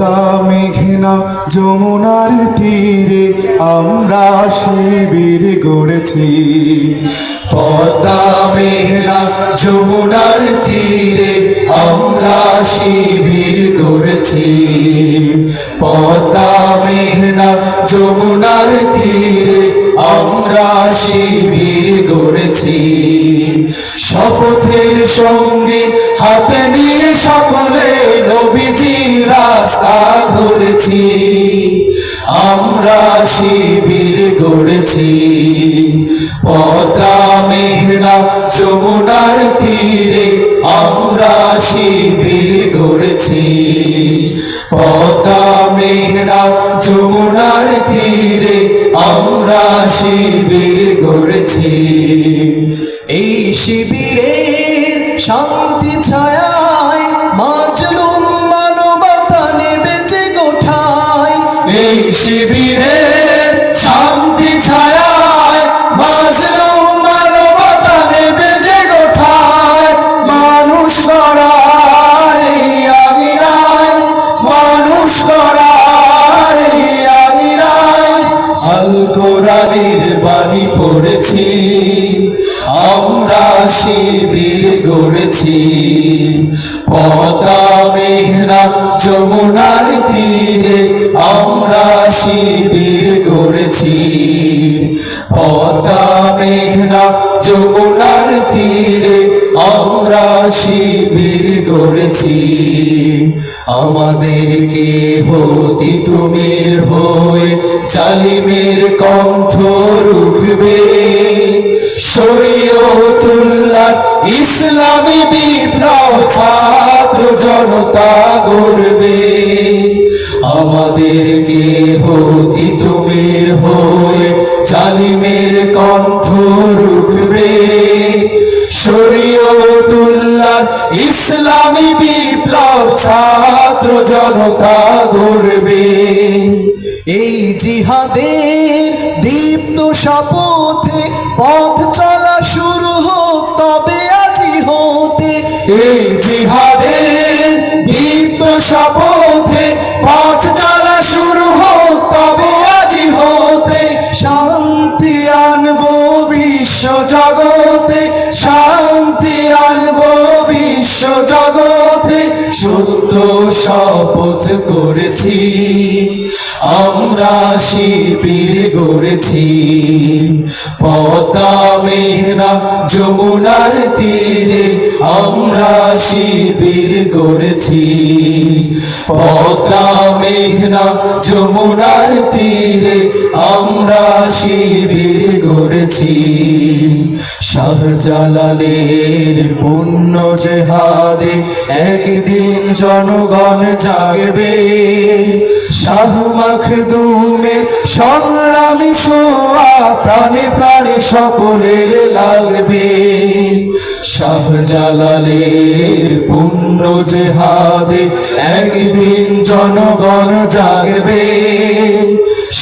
পদ্মা মেঘনা যমুনার তীরে আমরা শিবির গড়েছি। পদ্মা মেঘনা যমুনার তীরে আমরা শিবির গড়েছি। পদ্মা মেঘনা যমুনার তীরে আমরা শিবির গড়েছি। শপথের সঙ্গে হাতে নিয়ে সকলে রাস্তা ধরেছি, আমরা শিবির গড়েছি। পদ্মা, মেঘনা, যমুনার তীরে আমরা শিবির গড়েছি। পদ্মা, মেঘনা, যমুনার তীরে আমরা শিবির গড়েছি। এই শিবিরের শিবিরের শান্তি ছায়ায় বাজলুম মানবতা নেবে যে গোঠায়, মানুষ করার আঙিনায় মানুষ করার আঙিনায় আল কোরআনের বাণী পড়েছি, আমরা শিবির গড়েছি। পদ্মা মেঘনা যমুনার তীরে আমরা শিবির গড়েছি। পদ্মা মেঘনা যমুনার তীরে আমরা শিবির গড়েছি। আমাদেরকে হতি তুমির হয়ে জালিমের কণ্ঠ রুখবে। শরীয়তুল্লাহ ইসলামী বিপ্লব ছাত্র জনতা গড়বে। আমাদেরকে হতি তুমির হয়ে জালিমের কণ্ঠ রুখবে। শরীয়তুল্লাহ ইসলামী বিপ্লব ছাত্র জনতা গড়বে। এই জিহাদের দীপ্ত শপথে পথ চলা শুরু হোক, তবে আজি হতে এই জিহাদের জগতে শান্তি আনব বিশ্ব জগতে। সত্য শপথ করেছি, আমরা শিবির গড়েছি। পদ্মা মেঘনা যমুনার তীরে আমরা শিবির গড়েছি। পদ্মা মেঘনা যমুনার তীরে শাহজালালের পুণ্য জেহাদে একদিন জনগণ জাগবে। শাহ মখদুমের সংগ্রামী ছোঁয়া প্রাণে প্রাণে সকলের লাগবে। শাহ জালালের পুণ্য জেহাদে একদিন জনগণ জাগবে।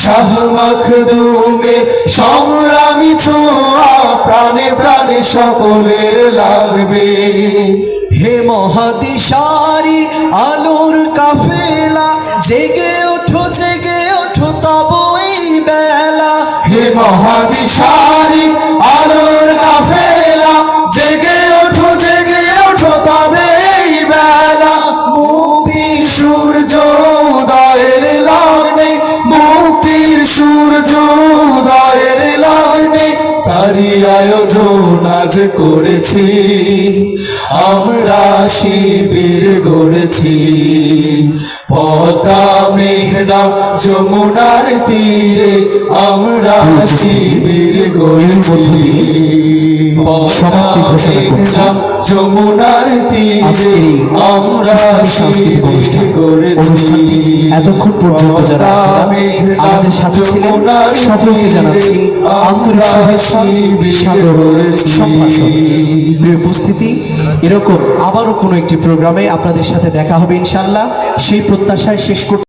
শাহ মখদুমের সংগ্রামী ছোঁয়া প্রাণে প্রাণে সকলের লাগবে। হে মহাদিশারি আলোর কাফেলা জেগে ওঠো জেগে ওঠো তব এই বেলা। হে মহাদিশারি করেছি আমরা শিবির গড়েছি। পদ্মা মেঘনা যমুনার তীরে আমরা শিবির গড়েছি। সমাপ্তি ঘোষণা করছি। যমুনার তীরে আজকের আমরা সাংস্কৃতিক অনুষ্ঠান। অনুষ্ঠানটি এতক্ষণ পর্যন্ত যারা আমাদের সাথে ছিলেন সকলকে জানাচ্ছি আন্তরিক শুভেচ্ছা সাদর সম্ভাষণ। প্রিয় উপস্থিতি এরকম আবারও কোনো একটি প্রোগ্রামে আপনাদের সাথে দেখা হবে ইনশাল্লাহ সেই প্রত্যাশায় শেষ করতে